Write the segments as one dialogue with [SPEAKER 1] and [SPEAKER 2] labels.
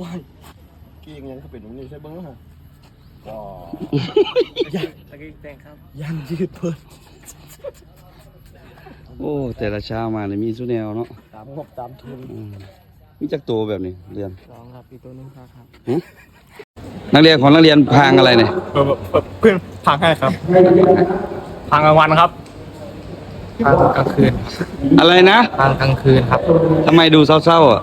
[SPEAKER 1] ว้ายกี้ยังยังเขาเป็นอย่างนี้ใช่เบิ้งฮะก็ยัน
[SPEAKER 2] ตะกี้แต่งครับ
[SPEAKER 1] ยันยืดเพิ่น
[SPEAKER 3] โอ้ แต่ละเช้ามานี่มีสุแนวเนาะ
[SPEAKER 1] ตามงบตามทุน
[SPEAKER 3] อืมมีจักตัวแบบนี้เรียน
[SPEAKER 2] สองครับอีกตัวหนึงครับครับ
[SPEAKER 3] หึนักเรียนของนักเรียนพางอะไรเนี่ย
[SPEAKER 2] เพื่อนพังให้ครับ พังกลางวันครับ พังกลางคืน
[SPEAKER 3] อะไรนะ
[SPEAKER 2] พังกลางคืนครับ
[SPEAKER 3] ทำไมดูเศร้าๆอะ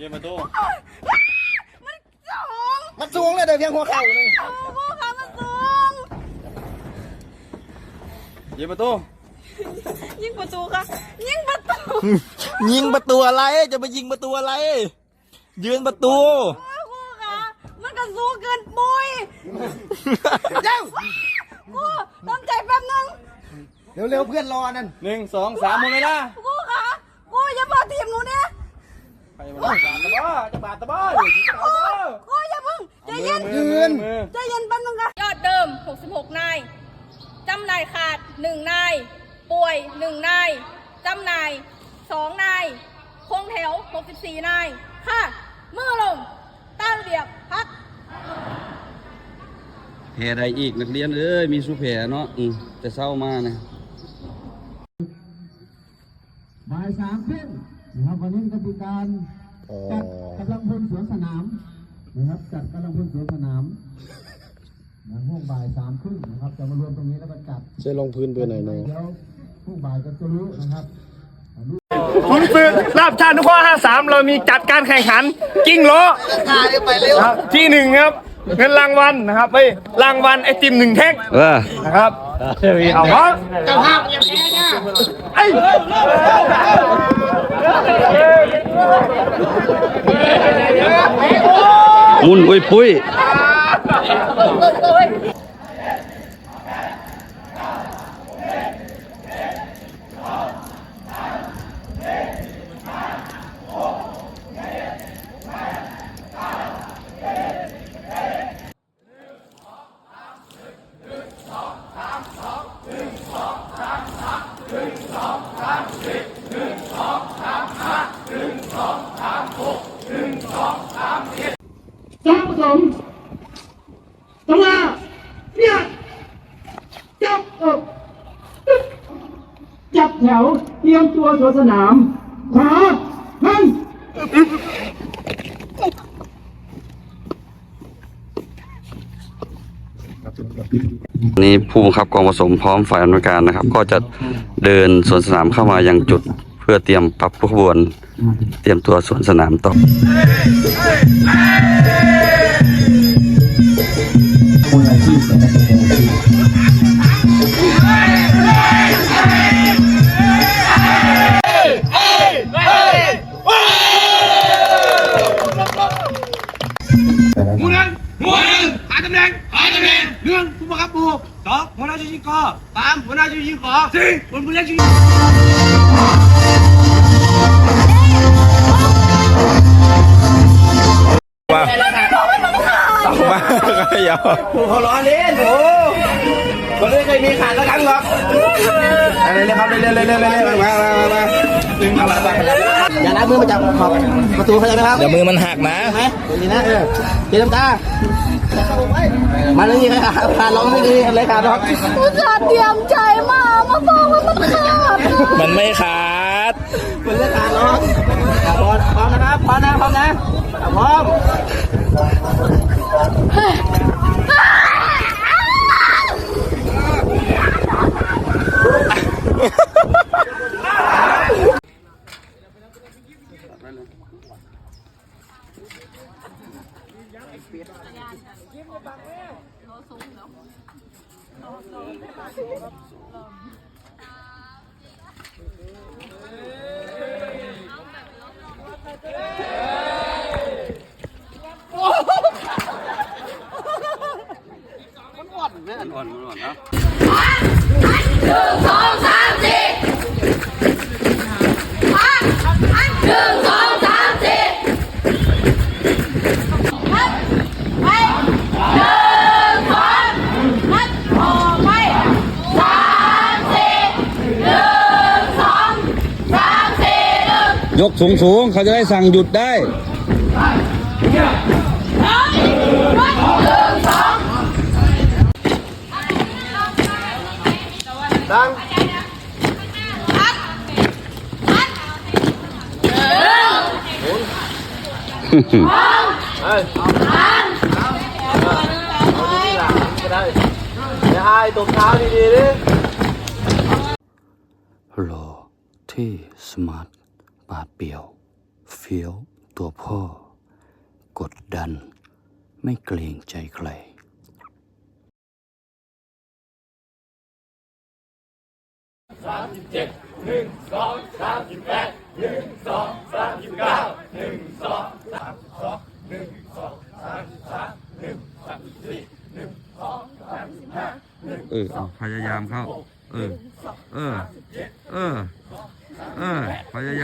[SPEAKER 4] ค่ะ
[SPEAKER 1] ยืดประตู
[SPEAKER 4] มันสูง
[SPEAKER 1] มันสูงเลยเดี๋ยวเพียงหัวเข่านึง
[SPEAKER 4] กูค่ะมันสูง
[SPEAKER 1] ยืดประตู
[SPEAKER 4] ยิงประตูค่ะ ยิงประตู
[SPEAKER 1] ยิงประตูอะไร จะไปยิงประตูอะไร ยืนประตู
[SPEAKER 4] กูค่ะ มันก็สูงเกินปุย
[SPEAKER 1] เร็ว
[SPEAKER 4] กูตั้งใจแป๊บนึง
[SPEAKER 1] เร็วเร็วๆเพื่อนรอนั่น
[SPEAKER 2] หนึ่งสองสามหมดเวลา
[SPEAKER 4] กูค่ะกูอย่าพาทีมหนูเนี่ย
[SPEAKER 2] ไปหมดแล้วจะบ้าจะบาดตะบ้า
[SPEAKER 4] กูกูอย่าเพิ่งใจเย็น
[SPEAKER 1] ยืน
[SPEAKER 4] ใจเย็นแป๊บนึงค่ะยอดเดิม 66 นาย จำนายขาด 1 นาย ป่วย 1 นาย จำนาย 2 นาย คงแถว 64 นาย ค่ะมือลงตั้งระเบียบพัก
[SPEAKER 3] แผ่ใดอีกนักเรียนเอ้ยมีสุแผ่เนาะอืมแต่เศร้ามาเนี่ย
[SPEAKER 5] ก็มีการจัดกำลังพลสวนสนามนะครับจัดกำลังพลสวนสนามนะพวกบ่ายสามครึ่งนะครับจะมารวมตรงนี้แล้วก็จัด
[SPEAKER 1] จะลงพื้นเบอร์ไหนเนาะ
[SPEAKER 5] เดี๋ยวพวกบ่ายก็จะรู้นะครับ
[SPEAKER 2] ศูนย์ฝึกราบชาติทุกข้อ53 เรามีจัดการแข่งขัน กิ้งโลครับที่หนึ่งครับ เงินรางวัลนะครับไม่รางวัลไอติมหนึ่งแท่ง
[SPEAKER 3] เออ
[SPEAKER 2] นะครับเอาพร้อมเจ้าภาพยังแพ้
[SPEAKER 3] มุนปุ้ยปุ้ย
[SPEAKER 5] จับผสมตลาเนี่ยจับอกจับ แถวเตรียมตัวสวนสนามขวาหัน
[SPEAKER 3] นี่ผู้บังคับกองผสมพร้อมฝ่ายอำนวยการนะครับ ก็จะเดินสวนสนามเข้ามายังจุด เพื่อเตรียมปรับขบวน เตรียมตัวสวนสนามต่อ
[SPEAKER 2] สองหัวหน้าชุดยิงกอสามหัวหน้าชุดยิงขอสี่คนผู้เล่นชุดยิง
[SPEAKER 1] อย่าเขาล้อเล่นโอ้คนนี้เคยมีขาดแล้วกันหรอกอะไรเลยครับเร็วๆเร็วๆเร็วๆมามามามาอย่าล้างมือมาจับขอบประตูเขาจะนะครับ
[SPEAKER 2] เดี๋ยวมือมันหักนะ
[SPEAKER 1] ไหมตรงนี้นะเออเจน้ำตา มาเลยใครขาดขาดร้องไม่ดีอะไรขาดร้อง
[SPEAKER 4] อุตส่าห์เตรียมใจมามาบอกว่ามันขาด
[SPEAKER 2] มันไม่ขาด
[SPEAKER 1] มันเลือกขาดร้องพร้อมพร้อมนะครับพร้อมนะพร้อมนะพร้อม
[SPEAKER 3] ยกสูงสูงๆเขาจะได้สั่งหยุดได้
[SPEAKER 1] จะให้ตบเท้าดีๆดิ
[SPEAKER 3] หล่อเท่สมาร์ท ป่าเปี่ยว เฟี้ยวตัวพ่อ กดดัน ไม่เกรงใจใครสามสิบเจ็ดหนึ่งสองสามสิบแปดหนึ่งสองสามสิบเก้าหนึ่งสองสามสองหนึ่งสองสามสามหนึ่งสามสี่หนึ่งสองสามสิบห้าหนึ่งเออพยายามเข้า เออ เออ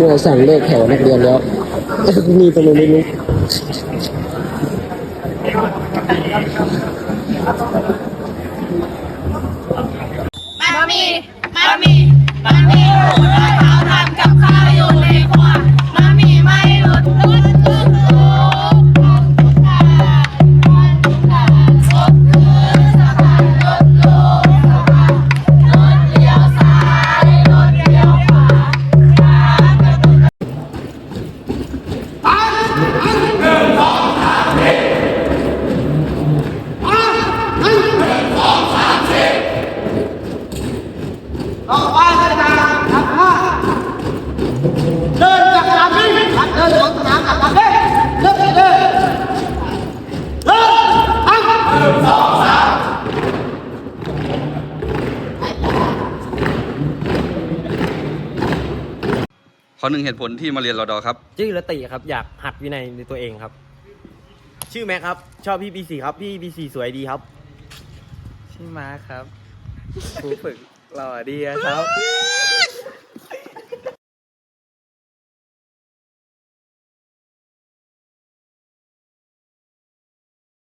[SPEAKER 5] เมื่อสั่งเลขแถวนักเรียนแล้วมีตรงนี้ไห
[SPEAKER 4] มมันมีมันมีมันมีหยุดด้วยเท้าทำกับข้าวอยู่ในครัว
[SPEAKER 3] หนึ่งเหตุผลที่มาเรียนรอดอครับ
[SPEAKER 6] ชื่อละติครับ อยากหัดวินัยในตัวเองครับ ชื่อแม็กครับ ชอบพี่บีสีครับ พี่บีสีสวยดีครับ ชื่อมาร์คครับครูฝึกหล่อดีครับ